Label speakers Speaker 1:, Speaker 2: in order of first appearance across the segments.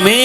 Speaker 1: mí.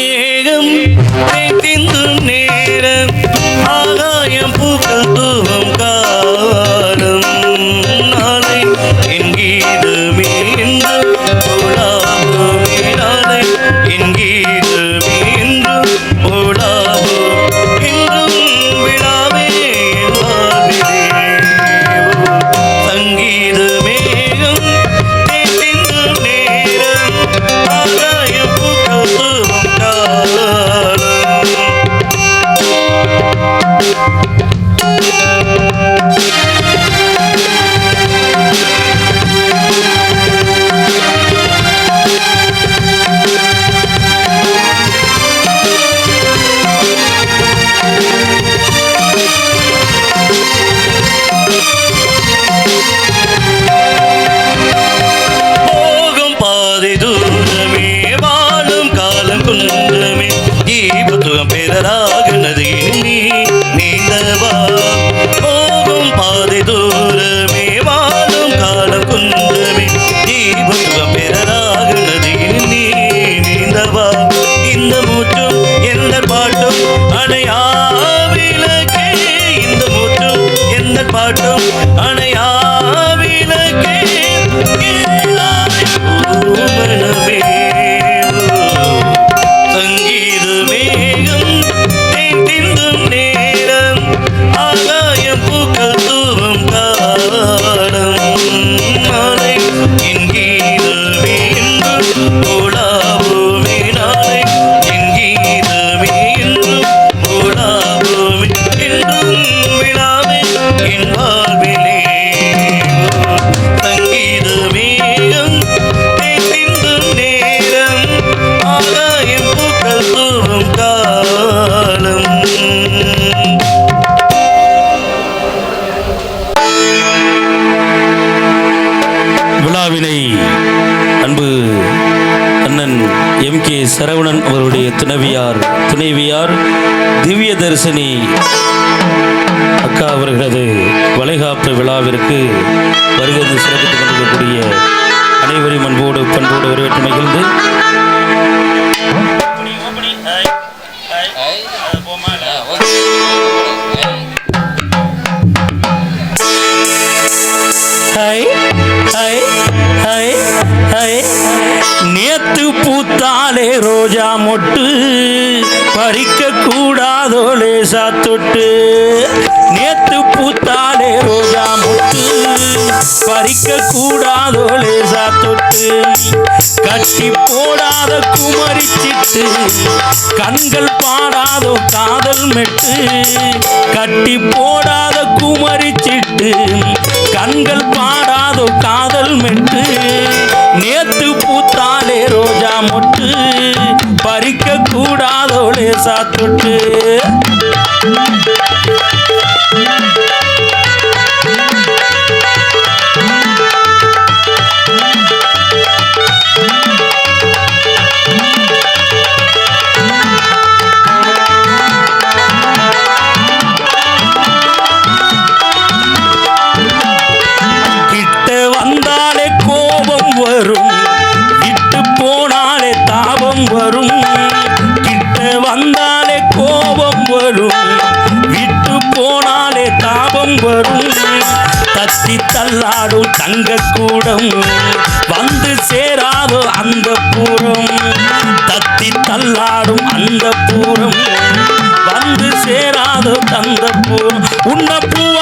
Speaker 1: அன்பு அண்ணன் M K Saravanan அவருடைய துணைவியார் துணைவியார் திவ்ய தரிசனி அக்கா அவர்களது வளைகாப்பு விழாவிற்கு வருகிறது சிறப்பித்துக் கொண்டு நேத்து பூத்தாலே ரோஜா மொட்டு பறிக்க கூடாதோ லேசா தொட்டு நேத்து பூத்தாலே ரோஜா மொட்டு பறிக்க கூடாதோ லேசா தொட்டு கட்டி போடாத குமரி சிட்டு கண்கள் பாடாதோ காதல் மெட்டு. கட்டி போடாத குமரி சிட்டு கண்கள் பாடாதோ காதல் மெட்டு. நேத்து பூத்தா ரோஜா மொட்டு பறிக்க கூடாதோ லேசா தாபம் வரும். கிட்ட வந்தாலே கோபம் வரும். விட்டு போனாலே தாபம் வரும். தத்தி தள்ளாடும் தங்க கூடம் வந்து சேராதோ அந்த பூரம். தத்தி தள்ளாடும் அந்த பூரம். வந்து சேராதோ தந்த பூரம். உன்ன பூ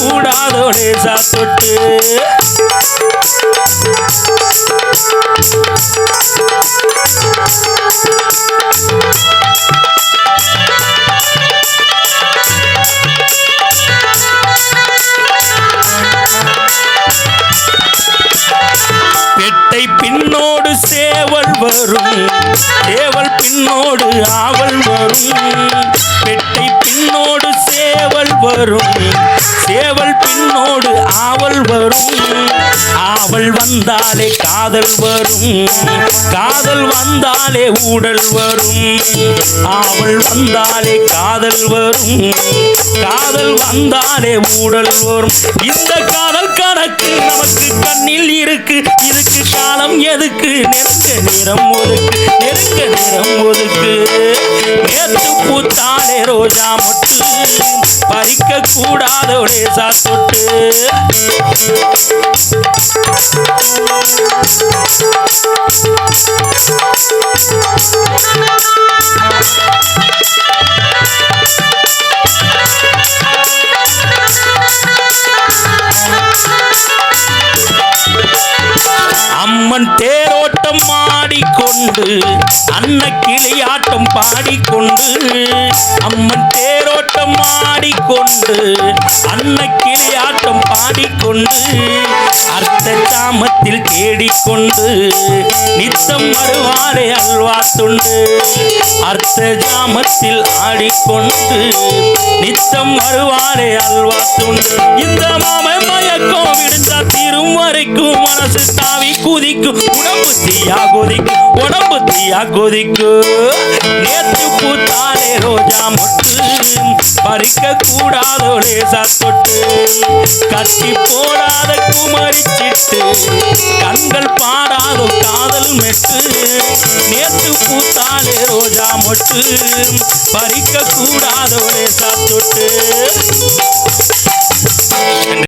Speaker 1: பறிக்க கூடாதோ லேசா பெட்டை பின்னோடு சேவல் வரும். சேவல் பின்னோடு ஆவல் வரும். பெட்டை பின்னோடு சேவல் வரும். சேவல் பின்னோடு ஆவல் வரும். அவள் வந்தாலே காதல் வரும். காதல் வந்தாலே ஊடல் வரும். அவள் வந்தாலே காதல் வரும். காதல் வந்தாலே ஊடல் வரும். இந்த காதல் கணக்கு நமக்கு கண்ணில் இருக்கு. இதுக்கு காலம் எதுக்கு? நெருங்க நேரம் ஒதுக்கு. நெருங்க நேரம் ஒதுக்கு. நேத்து பூத்தாலே ரோஜா மொட்டு. பறிக்க கூடாத லேசா தொட்டு அம்மன் கிளியாட்டம் பாடிக்கொண்டு அம்மன் தேரோட்டம் ஆடிக்கொண்டு அன்ன கிளியாட்டம் பாடிக்கொண்டு அர்த்த தாமத்தில் தேடிக்கொண்டு நித்தம் வருவாரே அல்வா துண்டு அர்த்த ஜாமத்தில் ஆடிக்கொண்டு நித்தம் வருவாரே அல்வா துண்டு. இந்த மாமை மயக்கம் விடுந்தா தீரும் வரைக்கும் மனசு தாவி குதிக்கும். உடம்பு தீயா கொதிக்கும் உடம்பு தீயா கொதிக்கும். நேத்து பூத்தாலே ரோஜா மொட்டு பறிக்க கூடாதோ லேசா தொட்டு கட்டி போடாத குமரி சிட்டு கண்கள் பாடாதோ காதல் மெட்டு நேத்து பூத்தாலே ரோஜா மொட்டு பறிக்க கூடாதோ லேசா தொட்டு.